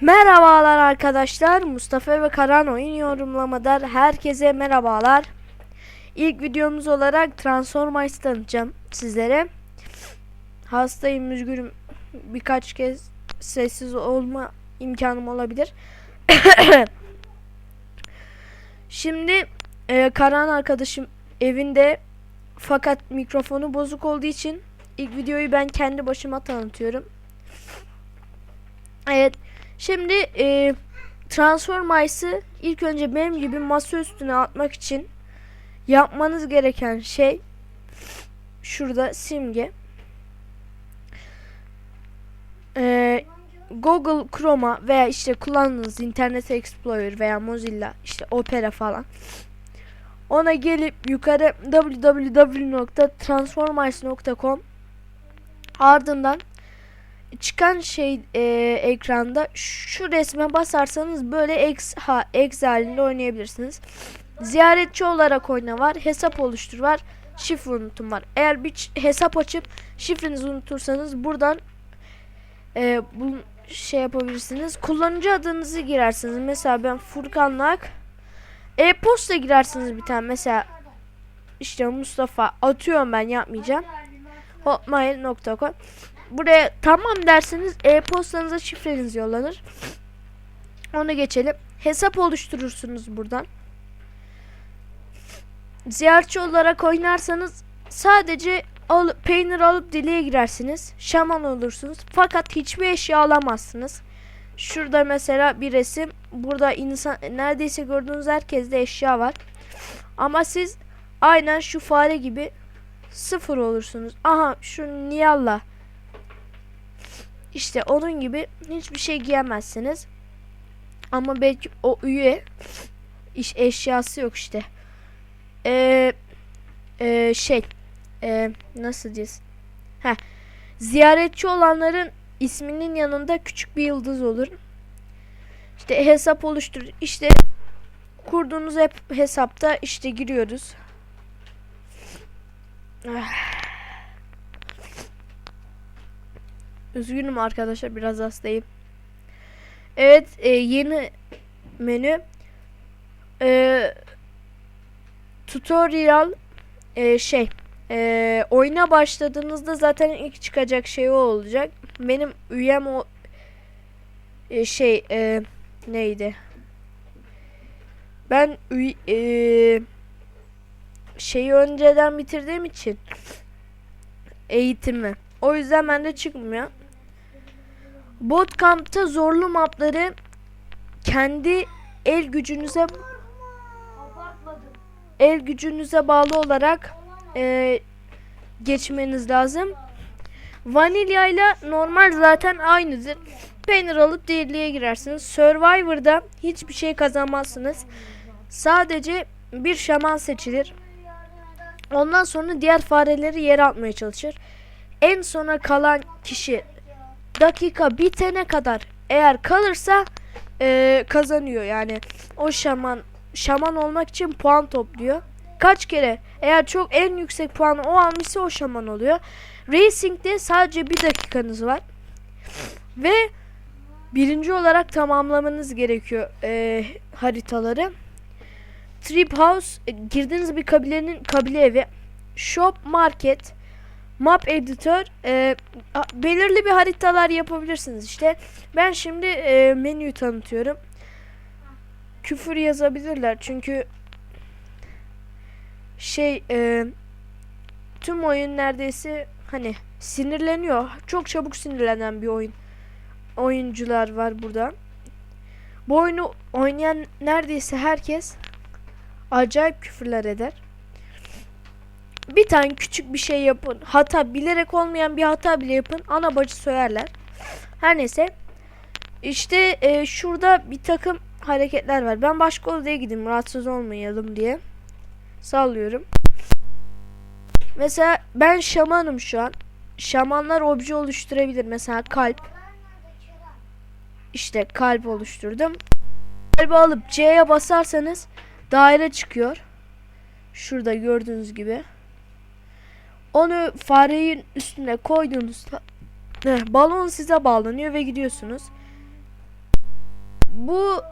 Merhabalar arkadaşlar. Mustafa ve Karan oyun yorumlamadan herkese merhabalar. İlk videomuz olarak Transformers tanıtacağım sizlere. Hastayım, üzgünüm. Birkaç kez sessiz olma imkanım olabilir. Şimdi e, Karan arkadaşım evinde fakat mikrofonu bozuk olduğu için ilk videoyu ben kendi başıma tanıtıyorum. Evet. Şimdi e, Transformers'ı ilk önce benim gibi masa üstüne atmak için yapmanız gereken şey şurada simge. E, Google Chrome'a veya işte kullandığınız Internet Explorer veya Mozilla işte Opera falan ona gelip yukarı www.transformers.com ardından çıkan şey e, ekranda şu resme basarsanız böyle X, ha, X halinde oynayabilirsiniz. Ziyaretçi olarak oyna var. Hesap oluştur var. Şifre unutum var. Eğer bir hesap açıp şifrenizi unutursanız buradan e, bu şey yapabilirsiniz. Kullanıcı adınızı girersiniz. Mesela ben Furkanlak e-posta girersiniz bir tane. Mesela işte Mustafa atıyorum ben yapmayacağım. hotmail.com Buraya tamam derseniz e-postanıza şifreniz yollanır. Onu geçelim. Hesap oluşturursunuz buradan. Ziyaretçi olarak oynarsanız sadece al, peynir alıp deliğe girersiniz. Şaman olursunuz. Fakat hiçbir eşya alamazsınız. Şurada mesela bir resim. Burada insan neredeyse gördüğünüz herkeste eşya var. Ama siz aynen şu fare gibi sıfır olursunuz. Aha şu Niyalla. İşte onun gibi hiçbir şey giyemezsiniz. Ama belki o üye iş eşyası yok işte. Ee, e, şey e, nasıl diyeceğiz? Heh, ziyaretçi olanların isminin yanında küçük bir yıldız olur. İşte hesap oluştur. İşte kurduğunuz hep hesapta işte giriyoruz. Ah. Üzgünüm arkadaşlar biraz hastayım. Evet e, yeni menü e, tutorial e, şey e, oyuna başladığınızda zaten ilk çıkacak şey o olacak. Benim üyem o e, şey e, neydi? Ben üy, e, şeyi önceden bitirdiğim için eğitimi. O yüzden bende çıkmıyor. Bootcamp'ta zorlu mapları kendi el gücünüze el gücünüze bağlı olarak e, geçmeniz lazım. Vanilya ile normal zaten aynıdır. Peynir alıp deliğe girersiniz. Survivor'da hiçbir şey kazanmazsınız. Sadece bir şaman seçilir. Ondan sonra diğer fareleri yere atmaya çalışır. En sona kalan kişi dakika bitene kadar eğer kalırsa e, kazanıyor. Yani o şaman şaman olmak için puan topluyor. Kaç kere eğer çok en yüksek puanı o almışsa o şaman oluyor. Racing'de sadece bir dakikanız var. Ve birinci olarak tamamlamanız gerekiyor e, haritaları. Trip House e, girdiğiniz bir kabilenin kabile evi. Shop Market Map Editor e, belirli bir haritalar yapabilirsiniz işte. Ben şimdi e, menüyü tanıtıyorum. Küfür yazabilirler çünkü şey e, tüm oyun neredeyse hani sinirleniyor. Çok çabuk sinirlenen bir oyun. Oyuncular var burada. Bu oyunu oynayan neredeyse herkes acayip küfürler eder bir tane küçük bir şey yapın. Hata bilerek olmayan bir hata bile yapın. Ana bacı söylerler. Her neyse. İşte e, şurada bir takım hareketler var. Ben başka odaya gideyim rahatsız olmayalım diye. Sallıyorum. Mesela ben şamanım şu an. Şamanlar obje oluşturabilir. Mesela kalp. İşte kalp oluşturdum. Kalbi alıp C'ye basarsanız daire çıkıyor. Şurada gördüğünüz gibi. Onu farenin üstüne koyduğunuzda balon size bağlanıyor ve gidiyorsunuz. bu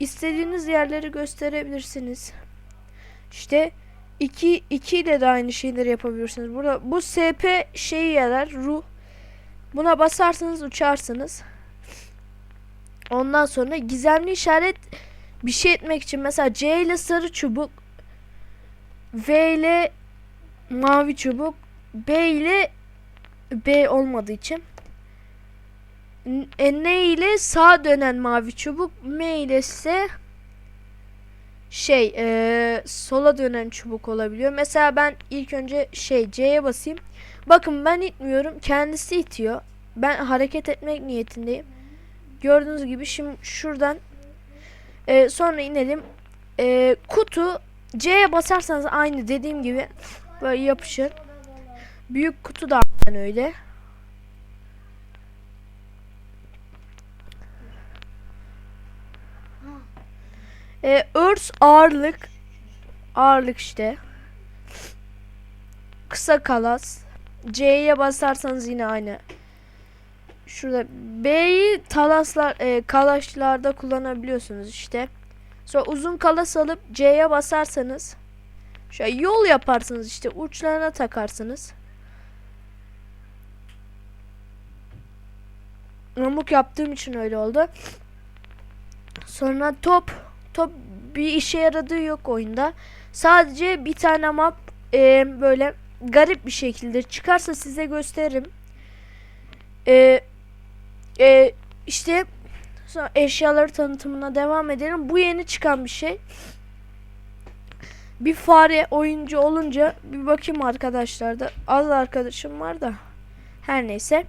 istediğiniz yerleri gösterebilirsiniz. İşte 2 2 ile de aynı şeyleri yapabilirsiniz. Burada bu SP şeyi yarar ruh. Buna basarsanız uçarsınız. Ondan sonra gizemli işaret bir şey etmek için mesela C ile sarı çubuk V ile mavi çubuk B ile B olmadığı için N- ile sağa dönen mavi çubuk M ile ise şey e, sola dönen çubuk olabiliyor. Mesela ben ilk önce şey C'ye basayım. Bakın ben itmiyorum. Kendisi itiyor. Ben hareket etmek niyetindeyim. Gördüğünüz gibi şimdi şuradan e, sonra inelim. E, kutu C'ye basarsanız aynı dediğim gibi böyle yapışır. Büyük kutu da öyle. E, örs ağırlık ağırlık işte. Kısa kalas. C'ye basarsanız yine aynı. Şurada B'yi talaslar e, kalaşlarda kullanabiliyorsunuz işte. Sonra uzun kalas alıp C'ye basarsanız şöyle yol yaparsınız işte uçlarına takarsınız. Yamuk yaptığım için öyle oldu. Sonra top top bir işe yaradığı yok oyunda. Sadece bir tane map e, böyle garip bir şekilde çıkarsa size gösteririm. E, e, işte sonra eşyaları tanıtımına devam edelim. Bu yeni çıkan bir şey. Bir fare oyuncu olunca bir bakayım arkadaşlar da az arkadaşım var da her neyse.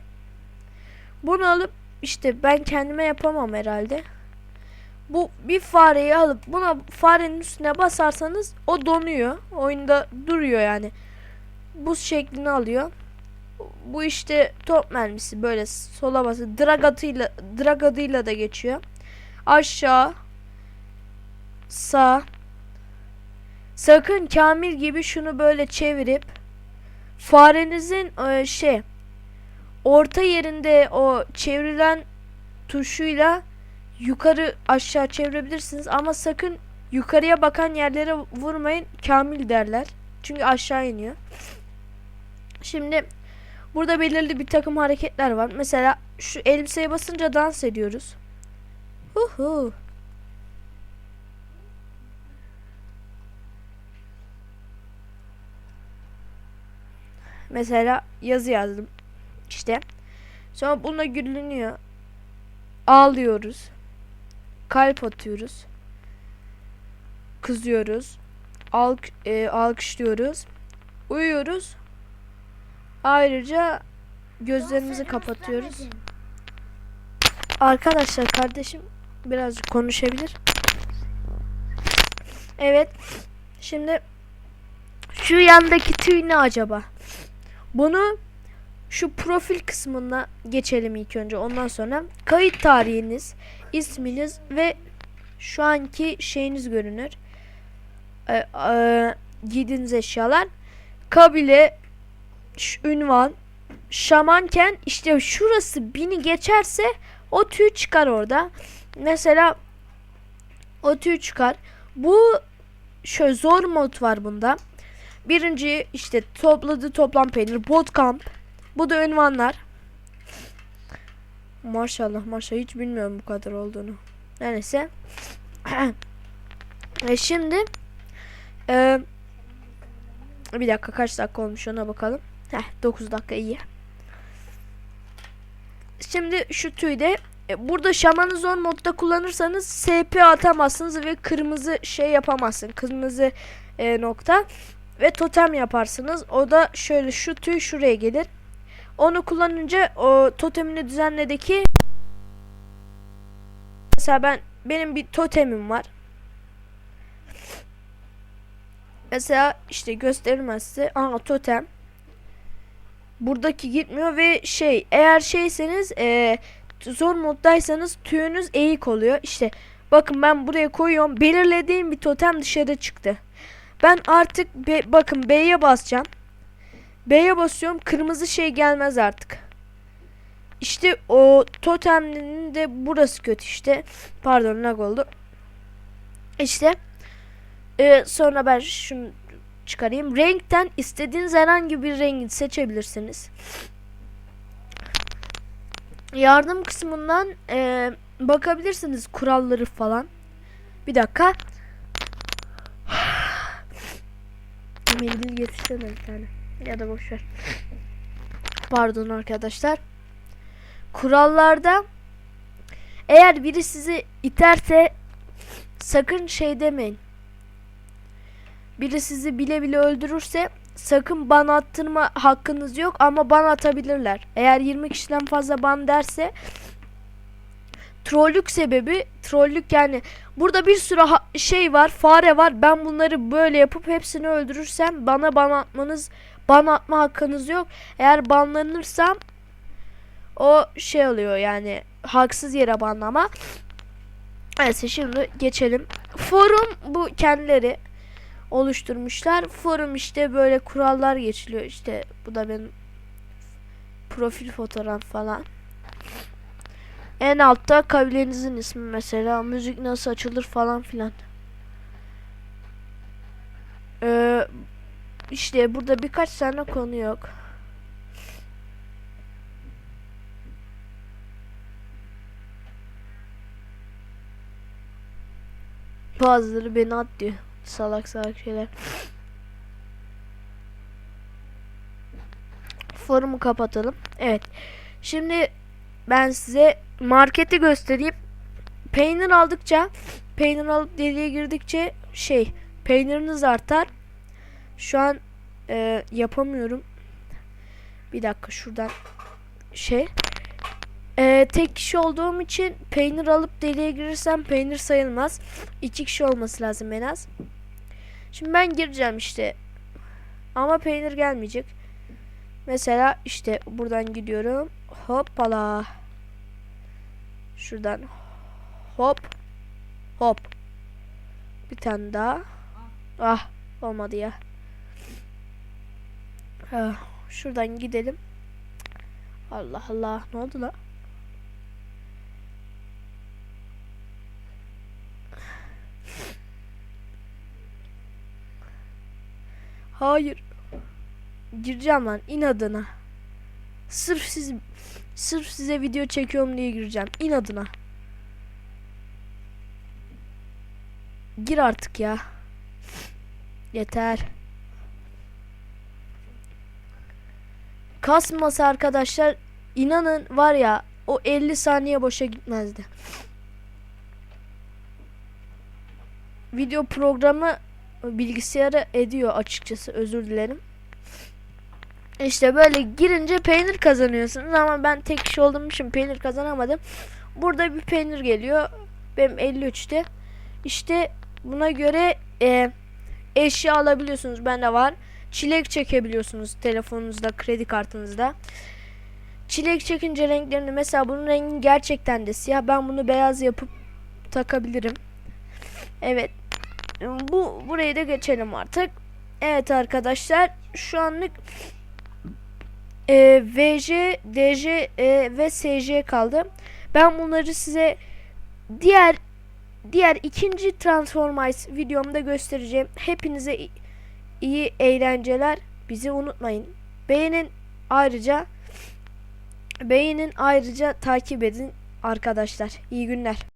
Bunu alıp işte ben kendime yapamam herhalde. Bu bir fareyi alıp buna farenin üstüne basarsanız o donuyor. Oyunda duruyor yani. Buz şeklini alıyor. Bu işte top mermisi böyle sola bası drag atıyla drag adıyla da geçiyor. Aşağı sağ Sakın Kamil gibi şunu böyle çevirip farenizin e, şey orta yerinde o çevrilen tuşuyla yukarı aşağı çevirebilirsiniz ama sakın yukarıya bakan yerlere vurmayın Kamil derler. Çünkü aşağı iniyor. Şimdi burada belirli bir takım hareketler var. Mesela şu elbiseye basınca dans ediyoruz. Huhu. Mesela yazı yazdım. İşte. Sonra bununla gülünüyor. Ağlıyoruz. Kalp atıyoruz. Kızıyoruz. Alk e, alkışlıyoruz. Uyuyoruz. Ayrıca gözlerimizi kapatıyoruz. Arkadaşlar kardeşim birazcık konuşabilir. Evet. Şimdi şu yandaki tüy ne acaba? Bunu şu profil kısmına geçelim ilk önce. Ondan sonra kayıt tarihiniz, isminiz ve şu anki şeyiniz görünür. Ee, e, giydiğiniz eşyalar. Kabile, ünvan, şamanken işte şurası bini geçerse o tüy çıkar orada. Mesela o tüy çıkar. Bu şöyle zor mod var bunda. Birinci işte topladığı toplam peynir, bootcamp. Bu da ünvanlar. Maşallah maşallah hiç bilmiyorum bu kadar olduğunu. Neyse. e şimdi e, bir dakika kaç dakika olmuş ona bakalım. Heh 9 dakika iyi. Şimdi şu tüyde e, burada şamanı zor modda kullanırsanız SP atamazsınız ve kırmızı şey yapamazsın. Kırmızı e, nokta ve totem yaparsınız. O da şöyle şu tüy şuraya gelir. Onu kullanınca o totemini düzenledeki mesela ben benim bir totemim var. Mesela işte gösterilmezse aha totem buradaki gitmiyor ve şey eğer şeyseniz e, zor moddaysanız tüyünüz eğik oluyor. İşte bakın ben buraya koyuyorum. Belirlediğim bir totem dışarı çıktı. Ben artık be, bakın B'ye basacağım. B'ye basıyorum. Kırmızı şey gelmez artık. işte o toteminin de burası kötü işte. Pardon lag oldu. İşte e, sonra ben şunu çıkarayım. Renkten istediğiniz herhangi bir rengi seçebilirsiniz. Yardım kısmından e, bakabilirsiniz kuralları falan. Bir dakika. Mendil getirsene bir tane. Ya da boş ver. Pardon arkadaşlar. Kurallarda eğer biri sizi iterse sakın şey demeyin. Biri sizi bile bile öldürürse sakın ban attırma hakkınız yok ama ban atabilirler. Eğer 20 kişiden fazla ban derse trollük sebebi trollük yani burada bir sürü şey var fare var. Ben bunları böyle yapıp hepsini öldürürsem bana ban atmanız ban atma hakkınız yok. Eğer banlanırsam o şey oluyor yani haksız yere banlama. Neyse şimdi geçelim. Forum bu kendileri oluşturmuşlar. Forum işte böyle kurallar geçiliyor. İşte bu da benim profil fotoğraf falan en altta kabilenizin ismi mesela. Müzik nasıl açılır falan filan. Ee, işte burada birkaç tane konu yok. Bazıları beni at diyor. Salak salak şeyler. Forumu kapatalım. Evet. Şimdi ben size marketi göstereyim. Peynir aldıkça, peynir alıp deliğe girdikçe şey, peyniriniz artar. Şu an e, yapamıyorum. Bir dakika şuradan şey. E, tek kişi olduğum için peynir alıp deliğe girirsem peynir sayılmaz. İki kişi olması lazım en az. Şimdi ben gireceğim işte. Ama peynir gelmeyecek. Mesela işte buradan gidiyorum. Hoppala. Şuradan hop hop. Bir tane daha. Ah olmadı ya. Ah, şuradan gidelim. Allah Allah ne oldu la? Hayır. Gireceğim lan inadına. Sırf siz sırf size video çekiyorum diye gireceğim. İnadına. Gir artık ya. Yeter. Kasması arkadaşlar inanın var ya o 50 saniye boşa gitmezdi. Video programı bilgisayara ediyor açıkçası özür dilerim. İşte böyle girince peynir kazanıyorsunuz ama ben tek kişi olduğum için peynir kazanamadım. Burada bir peynir geliyor. Benim 53'te. İşte buna göre e, eşya alabiliyorsunuz. Bende var. Çilek çekebiliyorsunuz telefonunuzda, kredi kartınızda. Çilek çekince renklerini mesela bunun rengi gerçekten de siyah. Ben bunu beyaz yapıp takabilirim. Evet. Bu burayı da geçelim artık. Evet arkadaşlar şu anlık e, VJ, DJ e, ve SJ kaldı. Ben bunları size diğer diğer ikinci Transformice videomda göstereceğim. Hepinize iyi eğlenceler. Bizi unutmayın. Beğenin ayrıca beğenin ayrıca takip edin arkadaşlar. İyi günler.